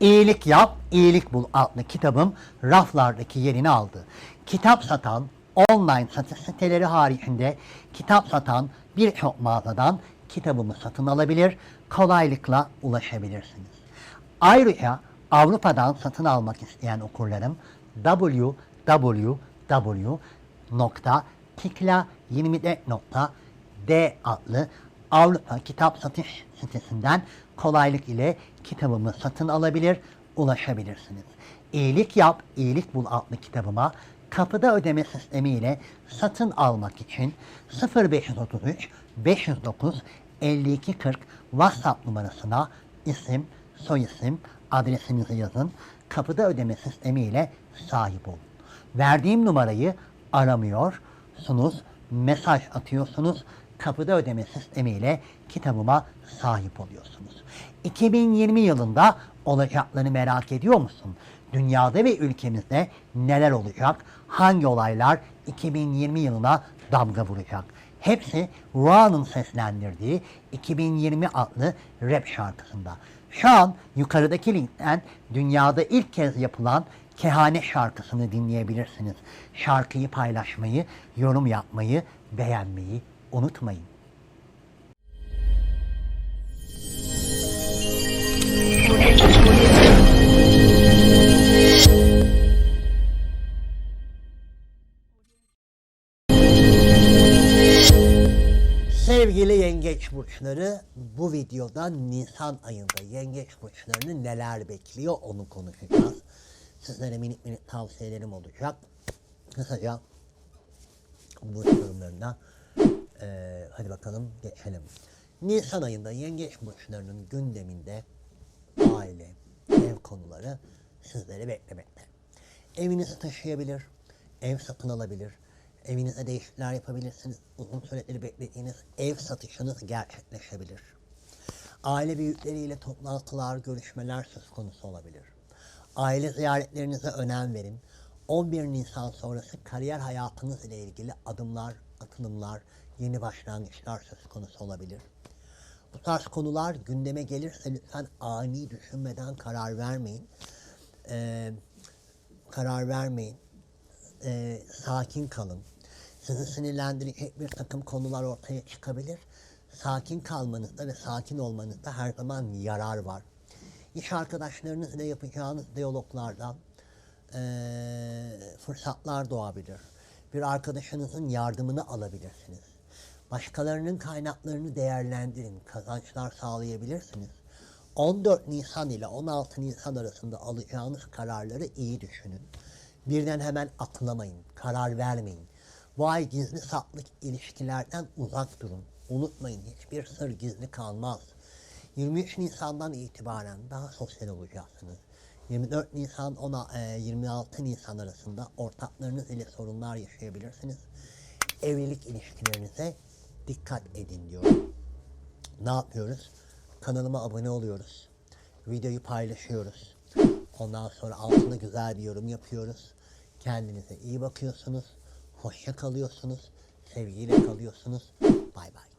İyilik Yap, İyilik Bul adlı kitabım raflardaki yerini aldı. Kitap satan online satış siteleri haricinde kitap satan birçok mağazadan kitabımı satın alabilir, kolaylıkla ulaşabilirsiniz. Ayrıca Avrupa'dan satın almak isteyen okurlarım www.tikla24.d adlı Avrupa kitap satış sitesinden kolaylık ile kitabımı satın alabilir, ulaşabilirsiniz. İyilik Yap, İyilik Bul adlı kitabıma kapıda ödeme sistemi ile satın almak için 0533 509 5240 WhatsApp numarasına isim, soyisim, adresinizi yazın. Kapıda ödeme sistemi ile sahip olun. Verdiğim numarayı aramıyorsunuz, mesaj atıyorsunuz. Kapıda ödeme sistemiyle kitabıma sahip oluyorsunuz. 2020 yılında olacaklarını merak ediyor musun? Dünyada ve ülkemizde neler olacak? Hangi olaylar 2020 yılına damga vuracak? Hepsi Ruan'ın seslendirdiği 2020 adlı rap şarkısında. Şu an yukarıdaki linkten dünyada ilk kez yapılan Kehanet şarkısını dinleyebilirsiniz. Şarkıyı paylaşmayı, yorum yapmayı, beğenmeyi unutmayın. Sevgili yengeç burçları bu videoda Nisan ayında yengeç burçlarını neler bekliyor onu konuşacağız. Sizlere minik minik tavsiyelerim olacak. Kısaca burç yorumlarına eee, hadi bakalım geçelim. Nisan ayında yengeç burçlarının gündeminde aile, ev konuları sizleri beklemekte. Evinizi taşıyabilir, ev satın alabilir, evinize değişiklikler yapabilirsiniz. Uzun süredir beklediğiniz ev satışınız gerçekleşebilir. Aile büyükleriyle toplantılar, görüşmeler söz konusu olabilir. Aile ziyaretlerinize önem verin. 11 Nisan sonrası kariyer hayatınız ile ilgili adımlar, atılımlar, yeni başlangıçlar söz konusu olabilir. Bu tarz konular gündeme gelirse lütfen ani düşünmeden karar vermeyin. Ee, karar vermeyin. Ee, sakin kalın. Sizi sinirlendirecek bir takım konular ortaya çıkabilir. Sakin kalmanızda ve sakin olmanızda her zaman yarar var. İş arkadaşlarınızla yapacağınız diyaloglardan eee, fırsatlar doğabilir. Bir arkadaşınızın yardımını alabilirsiniz. Başkalarının kaynaklarını değerlendirin, kazançlar sağlayabilirsiniz. 14 Nisan ile 16 Nisan arasında alacağınız kararları iyi düşünün. Birden hemen atlamayın, karar vermeyin. Bu ay gizli saklık ilişkilerden uzak durun. Unutmayın hiçbir sır gizli kalmaz. 23 Nisan'dan itibaren daha sosyal olacaksınız. 24 Nisan 10 e, 26 Nisan arasında ortaklarınız ile sorunlar yaşayabilirsiniz. Evlilik ilişkilerinize dikkat edin diyorum. Ne yapıyoruz? Kanalıma abone oluyoruz. Videoyu paylaşıyoruz. Ondan sonra altına güzel bir yorum yapıyoruz. Kendinize iyi bakıyorsunuz. Hoşça kalıyorsunuz. Sevgiyle kalıyorsunuz. Bay bay.